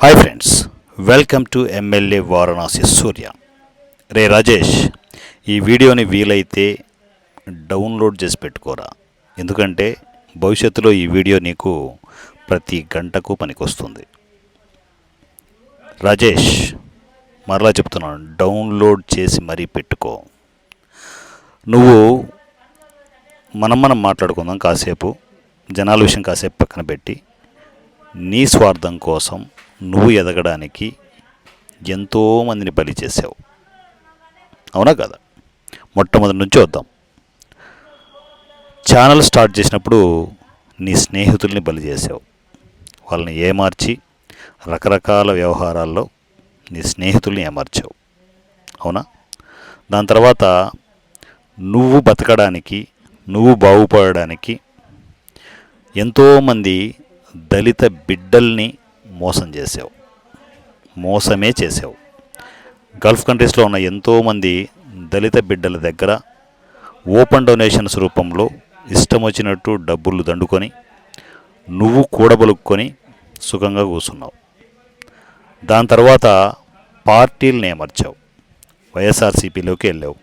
Hi friends welcome to MLA Varanasi Surya రే రాజేష్ ఈ వీడియోని వీలైతే డౌన్లోడ్ చేసి పెట్టుకోరా. ఎందుకంటే భవిష్యత్తులో ఈ వీడియో నీకు ప్రతి గంటకు పనికొస్తుంది. రాజేష్ మరలా చెప్తున్నాను డౌన్లోడ్ చేసి మరీ పెట్టుకో. నువ్వు మనం మనం మాట్లాడుకుందాం కాసేపు జనాల విషయం కాసేపు పక్కన పెట్టి నీ స్వార్థం కోసం నువ్వు ఎదగడానికి ఎంతోమందిని బలి చేసావు అవునా కదా? మొట్టమొదటి నుంచి వద్దాం. ఛానల్ స్టార్ట్ చేసినప్పుడు నీ స్నేహితుల్ని బలి చేసావు వాళ్ళని ఏమార్చి రకరకాల వ్యవహారాల్లో నీ స్నేహితుల్ని ఏమార్చావు. అవునా? దాని తర్వాత నువ్వు బతకడానికి నువ్వు బాగుపడడానికి ఎంతోమంది దళిత బిడ్డల్ని మోసం చేసావు. మోసమే చేసావు. గల్ఫ్ కంట్రీస్లో ఉన్న ఎంతోమంది దళిత బిడ్డల దగ్గర ఓపెన్ డొనేషన్స్ రూపంలో ఇష్టం వచ్చినట్టు డబ్బులు దండుకొని నువ్వు కూడబలుక్కొని సుఖంగా కూర్చున్నావు. దాని తర్వాత పార్టీలని ఏమర్చావు? వైఎస్ఆర్సీపీలోకి వెళ్ళావు.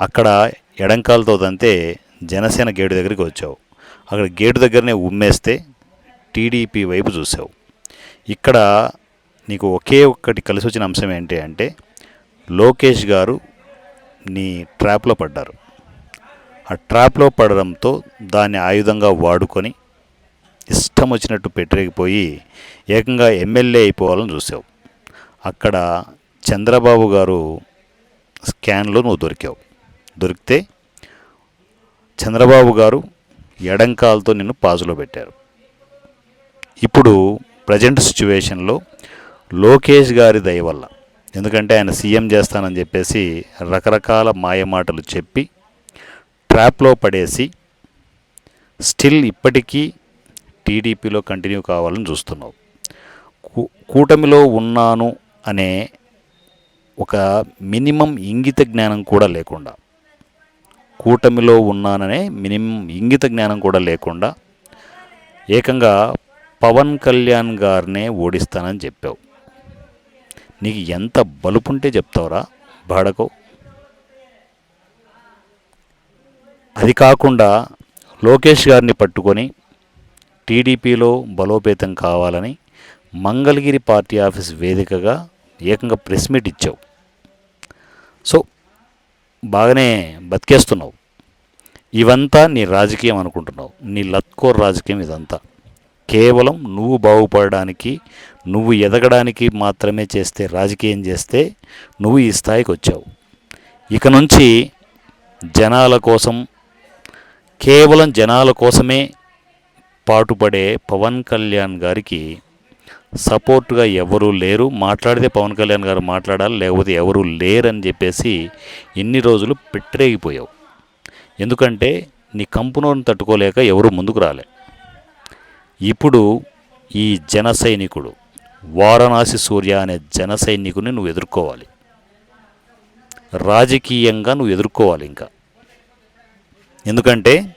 అక్కడ ఎడంకాలతో దంతే జనసేన గేటు దగ్గరికి వచ్చావు. అక్కడ గేటు దగ్గరనే ఉమ్మేస్తే టీడీపీ వైపు చూసావు. ఇక్కడ నీకు ఒకే ఒక్కటి కలిసి వచ్చిన అంశం ఏంటి అంటే లోకేష్ గారు నీ ట్రాప్లో పడ్డారు. ఆ ట్రాప్లో పడడంతో దాన్ని ఆయుధంగా వాడుకొని ఇష్టం వచ్చినట్టు పెట్టలేకపోయి ఏకంగా ఎమ్మెల్యే అయిపోవాలని చూసావు. అక్కడ చంద్రబాబు గారు స్కాన్లో నువ్వు దొరికావు. దొరికితే చంద్రబాబు గారు ఎడంకాలతో నిన్ను పాజులో పెట్టారు. ఇప్పుడు ప్రజెంట్ సిచ్యువేషన్లో లోకేష్ గారి దయ వల్ల. ఎందుకంటే ఆయన సీఎం చేస్తానని చెప్పేసి రకరకాల మాయమాటలు చెప్పి ట్రాప్లో పడేసి స్టిల్ ఇప్పటికీ టీడీపీలో కంటిన్యూ కావాలని చూస్తున్నావు. కూటమిలో ఉన్నాను అనే ఒక మినిమం ఇంగిత జ్ఞానం కూడా లేకుండా కూటమిలో ఉన్నాననే మినిమం ఇంగిత జ్ఞానం కూడా లేకుండా ఏకంగా పవన్ కళ్యాణ్ గారినే ఓడిస్తానని చెప్పావు. నీకు ఎంత బలుపుంటే చెప్తావురా బాడకో? అది కాకుండా లోకేష్ గారిని పట్టుకొని టీడీపీలో బలోపేతం కావాలని మంగళగిరి పార్టీ ఆఫీస్ వేదికగా ఏకంగా ప్రెస్ మీట్ ఇచ్చావు. సో బాగానే బతికేస్తున్నావు. ఇవంతా నీ రాజకీయం అనుకుంటున్నావు. నీ లత్కోర్ రాజకీయం ఇదంతా. కేవలం నువ్వు బాగుపడడానికి నువ్వు ఎదగడానికి మాత్రమే చేస్తే రాజకీయం చేస్తే నువ్వు ఈ స్థాయికి వచ్చావు. ఇక నుంచి జనాల కోసం కేవలం జనాల కోసమే పాటుపడే పవన్ కళ్యాణ్ గారికి సపోర్ట్గా ఎవరూ లేరు. మాట్లాడితే పవన్ కళ్యాణ్ గారు మాట్లాడాలి లేకపోతే ఎవరూ లేరని చెప్పేసి ఎన్ని రోజులు పెట్టరేగిపోయావు. ఎందుకంటే నీ కంపునోని తట్టుకోలేక ఎవరు ముందుకు రాలే. ఇప్పుడు ఈ జన సైనికుడు వారణాసి సూర్య అనే జన సైనికుని నువ్వు ఎదుర్కోవాలి. రాజకీయంగా నువ్వు ఎదుర్కోవాలి ఇంకా. ఎందుకంటే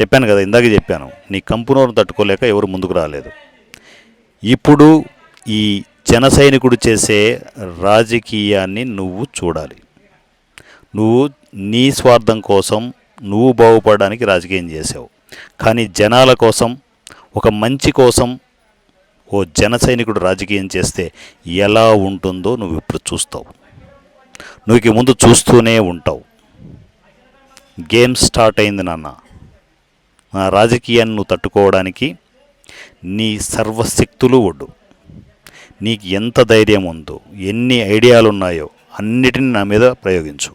చెప్పాను కదా ఇందాక చెప్పాను నీ కంపునోరు తట్టుకోలేక ఎవరు ముందుకు రాలేదు. ఇప్పుడు ఈ జన సైనికుడు చేసే రాజకీయాన్ని నువ్వు చూడాలి. నువ్వు నీ స్వార్థం కోసం నువ్వు బాగుపడడానికి రాజకీయం చేసావు. కానీ జనాల కోసం ఒక మంచి కోసం ఓ జన సైనికుడు రాజకీయం చేస్తే ఎలా ఉంటుందో నువ్వు ఇప్పుడు చూస్తావు. నువ్వు ముందు చూస్తూనే ఉంటావు. గేమ్ స్టార్ట్ అయింది నాన్న. నా రాజకీయాన్ని నువ్వు తట్టుకోవడానికి నీ సర్వశక్తులు ఒడ్డు. నీకు ఎంత ధైర్యం ఉందో ఎన్ని ఐడియాలు ఉన్నాయో అన్నిటిని నా మీద ప్రయోగించు.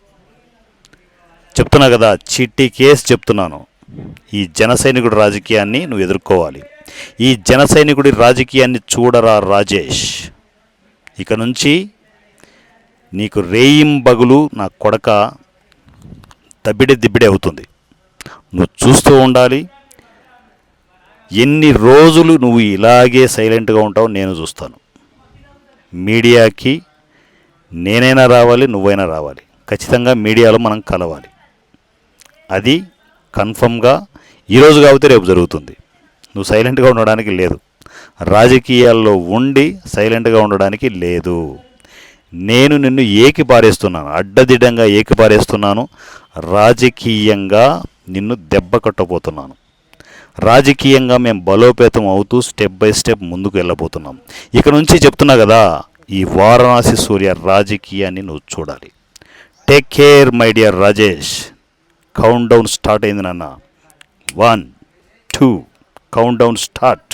చెప్తున్నా కదా చిట్టి కేసు చెప్తున్నాను. ఈ జనసైనికుడి రాజకీయాన్ని నువ్వు ఎదుర్కోవాలి. ఈ జనసైనికుడి రాజకీయాన్ని చూడరా రాజేష్. ఇక నుంచి నీకు రేయింబగులు నా కొడక దబ్బిడే దిబ్బిడే అవుతుంది. నువ్వు చూస్తూ ఉండాలి. ఎన్ని రోజులు నువ్వు ఇలాగే సైలెంట్గా ఉంటావు నేను చూస్తాను. మీడియాకి నేనైనా రావాలి నువ్వైనా రావాలి. ఖచ్చితంగా మీడియాలో మనం కలవాలి. అది కన్ఫర్మ్గా ఈరోజు కాబట్టి రేపు జరుగుతుంది. నువ్వు సైలెంట్గా ఉండడానికి లేదు. రాజకీయాల్లో ఉండి సైలెంట్గా ఉండడానికి లేదు. నేను నిన్ను ఏకి పారేస్తున్నాను. అడ్డదిడ్డంగా ఏకి పారేస్తున్నాను. రాజకీయంగా నిన్ను దెబ్బ కట్టబోతున్నాను. రాజకీయంగా మేము బలోపేతం అవుతూ స్టెప్ బై స్టెప్ ముందుకు వెళ్ళబోతున్నాం. ఇక నుంచి చెప్తున్నా కదా ఈ వారణాసి సూర్య రాజకీయాన్ని నువ్వు చూడాలి. Take care my dear Rajesh. Countdown start అయింది నాన్న. One two countdown start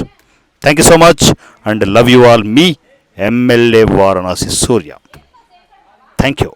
thank you so much and love you all me MLA Varanasi Surya thank you